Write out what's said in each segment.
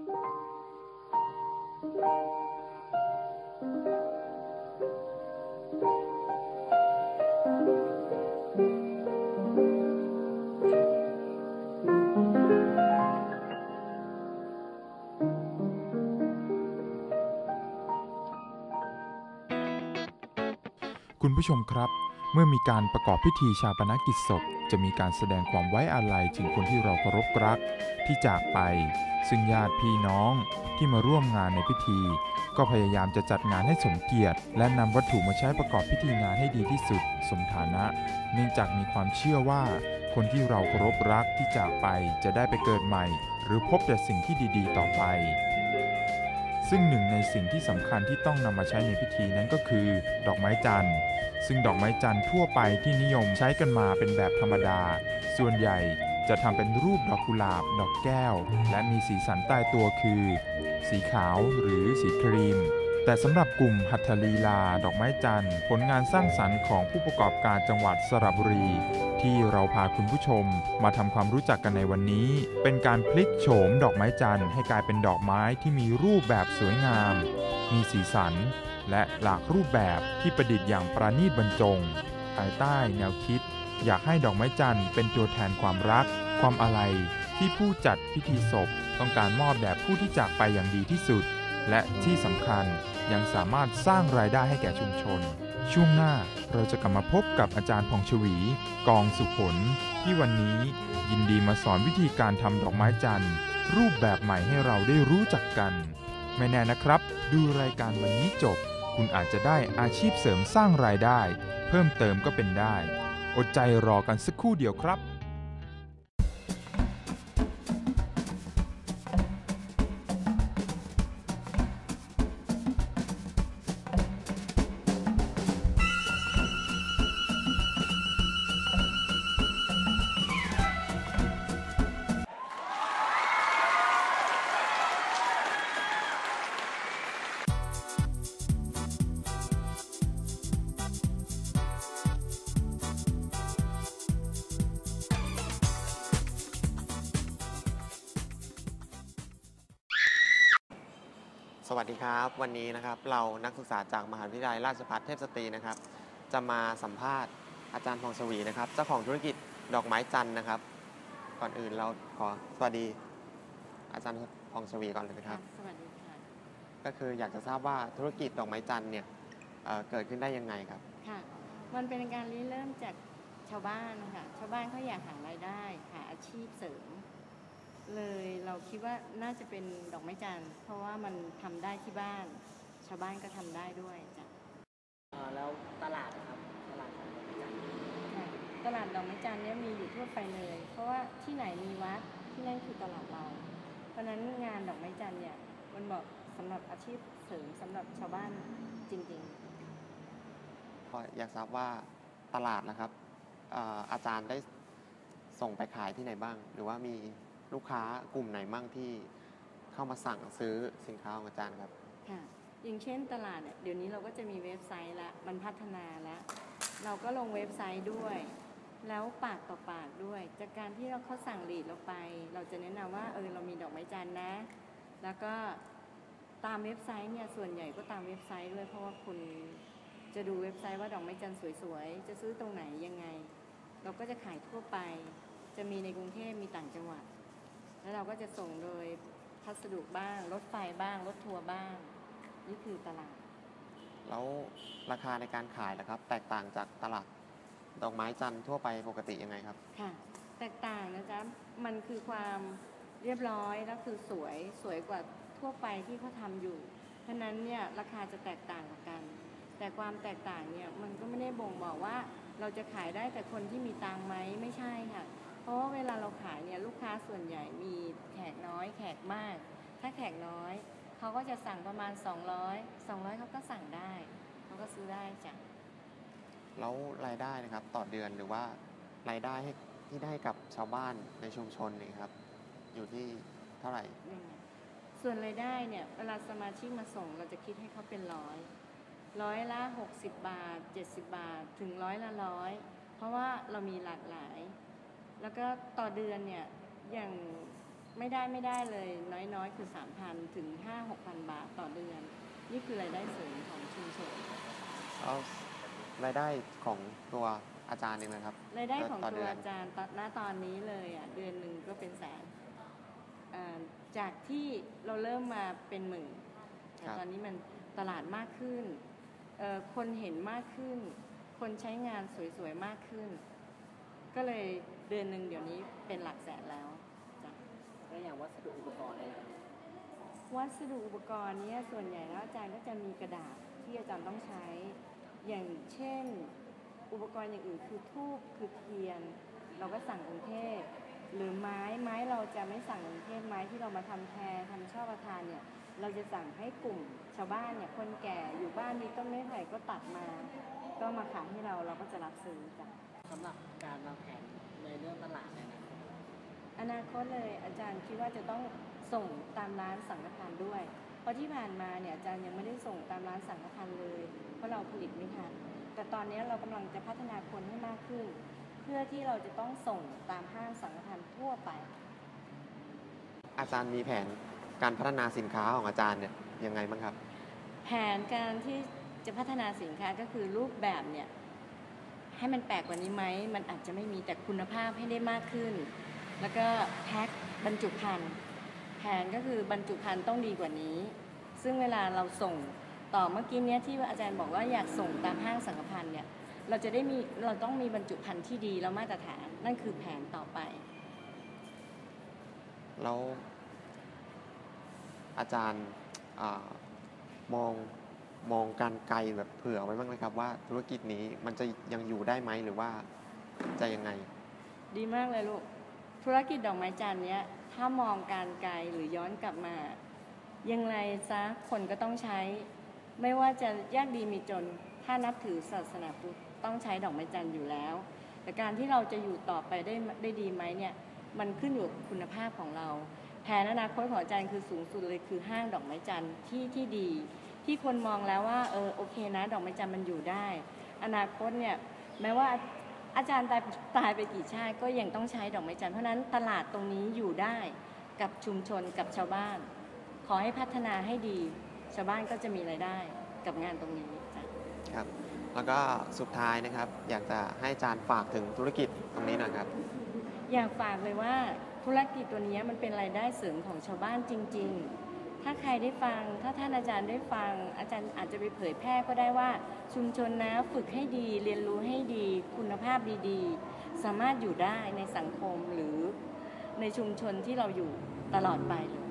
คุณผู้ชมครับ เมื่อมีการประกอบพิธีชาปนกิจศพ จะมีการแสดงความไว้อาลัยถึงคนที่เราเคารพรัก ที่จากไป ซึ่งญาติพี่น้องที่มาร่วมงานในพิธี ก็พยายามจะจัดงานให้สมเกียรติ และนำวัตถุมาใช้ประกอบพิธีงานให้ดีที่สุด สมฐานะ เนื่องจากมีความเชื่อว่า คนที่เราเคารพรักที่จากไปจะได้ไปเกิดใหม่ หรือพบแต่สิ่งที่ดี ๆ ต่อไป ซึ่งหนึ่งในสิ่งที่สำคัญที่ต้องนำมาใช้ในพิธีนั้นก็คือ ดอกไม้จันทร์ ซึ่งดอกไม้จันทร์ทั่วไปที่นิยมใช้กันมาเป็นแบบธรรมดา ส่วนใหญ่จะทำเป็นรูปดอกกุหลาบ ดอกแก้ว และมีสีสันใต้ตัวคือ สีขาวหรือสีครีม แต่สำหรับกลุ่มหัตถลีลา ดอกไม้จันทร์ ผลงานสร้างสรรค์ของผู้ประกอบการจังหวัดสระบุรี ที่เราพาคุณผู้ชม มาทำความรู้จักกันในวันนี้ เป็นการพลิกโฉมดอกไม้จันทร์ให้กลายเป็นดอกไม้ที่มีรูปแบบสวยงาม มีสีสัน และหลากรูปแบบที่ประดิษฐ์อย่างประณีตบรรจง ภายใต้แนวคิด อยากให้ดอกไม้จันทร์เป็นตัวแทนความรัก ความอาลัยที่ผู้จัดพิธีศพ ต้องการมอบแด่ผู้ที่จากไปอย่างดีที่สุด และที่สำคัญยังสามารถสร้างรายได้ให้แก่ชุมชน ช่วงหน้าเราจะกลับมาพบกับอาจารย์พองชวี กองสุขผล ที่วันนี้ยินดีมาสอนวิธีการทำดอกไม้จันทร์ รูปแบบใหม่ให้เราได้รู้จักกัน ไม่แน่นะครับ ดูรายการวันนี้จบ คุณอาจจะได้อาชีพเสริมสร้างรายได้ เพิ่มเติมก็เป็นได้ อดใจรอกันสักครู่เดียวครับ สวัสดีครับ วันนี้นะครับเรานักศึกษาจากมหาวิทยาลัยราชภัฏเทพสตรีนะครับ จะมาสัมภาษณ์อาจารย์พองชวีนะครับเจ้าของธุรกิจดอกไม้จันทร์นะครับ ก่อนอื่นเราขอสวัสดี อาจารย์พองชวีก่อนเลยนะครับ สวัสดีค่ะ ก็คืออยากจะทราบว่าธุรกิจดอกไม้จันทร์เนี่ยเอ่อเกิดขึ้นได้ยังไงครับ ค่ะ มันเป็นการริเริ่มจากชาวบ้านนะคะชาวบ้านเขาอยากหารายได้หาอาชีพเสริม เลยเราคิดว่าน่าจะเป็นดอกไม้จันทร์เพราะว่ามันทำได้ที่บ้าน ชาวบ้านก็ทำได้ด้วยจ้ะเอ่อแล้วตลาดนะครับตลาดของดอกไม้จันทร์ค่ะตลาดดอกไม้จันทร์เนี่ยมีอยู่ทั่วไปเลย เพราะว่าที่ไหนมีวัดที่นั่นคือตลาดเรา เพราะฉะนั้นงานดอกไม้จันทร์เนี่ยมันเหมาะสำหรับอาชีพเสริมสำหรับชาวบ้านจริง ๆ ก็อยากทราบว่าตลาดนะครับเอ่ออาจารย์ได้ส่งไปขายที่ไหนบ้าง หรือว่ามี ลูกค้ากลุ่มไหนบ้างที่เข้ามาสั่งซื้อสินค้าของอาจารย์ครับ ค่ะ อย่างเช่นตลาดเนี่ยเดี๋ยวนี้เราก็จะมีเว็บไซต์ละมันพัฒนาแล้ว เราก็ลงเว็บไซต์ด้วย แล้วปากต่อปากด้วย จากการที่เราเขาสั่งลีดเราไป เราจะแนะนำว่าเออเรามีดอกไม้จันทร์นะ แล้วก็ตามเว็บไซต์เนี่ยส่วนใหญ่ก็ตามเว็บไซต์ด้วยเพราะว่าคุณจะดูเว็บไซต์ว่าดอกไม้จันทร์สวยๆ จะซื้อตรงไหนยังไง เราก็จะขายทั่วไป จะมีในกรุงเทพมีต่างจังหวัด แล้วเราก็จะส่งโดยพัสดุบ้าง รถไฟบ้าง รถทัวร์บ้าง นี่คือตลาด แล้วราคาในการขายนะครับ แตกต่างจากตลาดดอกไม้จันทร์ทั่วไปปกติยังไงครับ ค่ะ แตกต่างนะจ๊ะมันคือความเรียบร้อยแล้วคือสวยสวยกว่าทั่วไปที่เขาทำอยู่ เพราะฉะนั้นเนี่ยราคาจะแตกต่างกว่ากัน แต่ความแตกต่างเนี่ยมันก็ไม่ได้บ่งบอกว่าเราจะขายได้แต่คนที่มีตังค์ไหมไม่ใช่ค่ะ เพราะว่าเวลาเราขายเนี่ยลูกค้าส่วนใหญ่มีแขกน้อยแขกมาก ถ้าแขกน้อยเขาก็จะสั่งประมาณ 200 200เขาก็สั่งได้เขาก็ซื้อได้จ้ะแล้วรายได้นะครับต่อเดือนหรือว่ารายได้ให้ที่ได้กับชาวบ้านในชุมชนนี่ครับ อยู่ที่เท่าไหร่อืมส่วนรายได้เนี่ยเวลาสมาชิกมาส่งเราจะคิดให้เขาเป็นร้อยร้อยละ60 บาท 70 บาทถึงร้อยละร้อยเพราะว่าเรามีหลากหลาย แล้วก็ต่อเดือนเนี่ยอย่างไม่ได้ไม่ได้เลย น้อยๆ คือ 3,000 ถึง 5-6,000 บาทต่อเดือน นี่คือรายได้เสริมของชุมชนแล้วรายได้ของตัวอาจารย์เองนะครับ รายได้ของต่อตัเดืวอนอาจารย์ตอนณตอนนี้เลยอะเดือนหนึ่งก็เป็นแสนอ่าจากที่เราเริ่มมาเป็นหมื่นแต่ตอนนี้มันตลาดมากขึ้นเอ่อคนเห็นมากขึ้น คนใช้งานสวยๆมากขึ้น ก็เลย เดือนหนึ่งเดี๋ยวนี้เป็นหลักแสนแล้วจ้ะแล้วอย่างวัสดุอุปกรณ์อะไรนะครับวัสดุอุปกรณ์เนี้ส่วนใหญ่แล้วอาจารย์ก็จะมีกระดาษที่อาจารย์ต้องใช้ อย่างเช่น อุปกรณ์อย่างอื่นคือทูบคือเทียน เราก็สั่งกรุงเทพหรือไม้ไม้เราจะไม่สั่งกรุงเทพไม้ที่เรามาทำแพรทำช่อประทานเนี่ยเราจะสั่งให้กลุ่มชาวบ้านเนี่ยคนแก่อยู่บ้านมีต้นไม้ไผ่ก็ตัดมา ก็มาขายให้เราเราก็จะรับซื้อจ้ะสำหรับการวางแผน ในเรื่องตลาดในอนาคตอนาคตเลยอาจารย์คิดว่าจะต้องส่งตามร้านสังฆทานด้วย เพราะที่ผ่านมาเนี่ยอาจารย์ยังไม่ได้ส่งตามร้านสังฆทานเลย เพราะเราผลิตไม่ทัน แต่ตอนนี้เรากำลังจะพัฒนาคนให้มากขึ้น เพื่อที่เราจะต้องส่งตามห้างสังฆทานทั่วไป อาจารย์มีแผนการพัฒนาสินค้าของอาจารย์เนี่ยยังไงบ้างครับ แผนการที่จะพัฒนาสินค้าก็คือรูปแบบเนี่ย ให้มันแปลกกว่านี้ไหมมันอาจจะไม่มีแต่คุณภาพให้ได้มากขึ้น แล้วก็แพ็คบรรจุภัณฑ์แผนก็คือบรรจุภัณฑ์ต้องดีกว่านี้ ซึ่งเวลาเราส่งต่อเมื่อกี้เนี้ยที่อาจารย์บอกว่าอยากส่งตามห้างสังฆพันธ์เนี่ยเราจะได้มีเราต้องมีบรรจุภัณฑ์ที่ดีแล้วมาตรฐานนั่นคือแผนต่อไปแล้วอาจารย์อมอง มองการไกลแบบเผื่อไว้บ้างไหมครับว่าธุรกิจนี้มันจะยังอยู่ได้ไหมหรือว่าจะยังไง ดีมากเลยลูก ธุรกิจดอกไม้จันทร์เนี้ย ถ้ามองการไกลหรือย้อนกลับมายังไงซะคนก็ต้องใช้ ไม่ว่าจะยากดีมีจน ถ้านับถือศาสนาพุทธต้องใช้ดอกไม้จันทร์อยู่แล้ว แต่การที่เราจะอยู่ต่อไปได้ได้ดีไหมเนี่ย มันขึ้นอยู่กับคุณภาพของเรา แผนอนาคตของอาจารย์คือสูงสุดเลยคือห้างดอกไม้จันทร์ที่ที่ดี ที่คนมองแล้วว่าเออโอเคนะดอกไม้จันทร์มันอยู่ได้ อนาคตเนี่ยแม้ว่าอาจารย์ตายตายไปกี่ชาติก็ยังต้องใช้ดอกไม้จันทร์เพราะฉะนั้นตลาดตรงนี้อยู่ได้กับชุมชนกับชาวบ้าน ขอให้พัฒนาให้ดี ชาวบ้านก็จะมีรายได้กับงานตรงนี้จ้ะครับ แล้วก็สุดท้ายนะครับ อยากจะให้อาจารย์ฝากถึงธุรกิจตรงนี้หน่อยครับ อยากฝากเลยว่าธุรกิจตัวนี้มันเป็นรายได้เสริมของชาวบ้านจริง ๆ ถ้าใครได้ฟัง ถ้าท่านอาจารย์ได้ฟัง อาจารย์อาจจะไปเผยแพร่ก็ได้ว่า ชุมชนนะฝึกให้ดี เรียนรู้ให้ดี คุณภาพดีๆ สามารถอยู่ได้ในสังคมหรือในชุมชนที่เราอยู่ตลอดไปเลย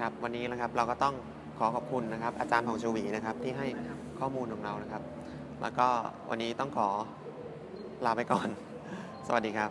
ครับวันนี้นะครับเราก็ต้องขอขอบคุณนะครับ อาจารย์ผ่องชวีนะครับที่ให้ข้อมูลของเรานะครับ แล้วก็วันนี้ต้องขอลาไปก่อน สวัสดีครับ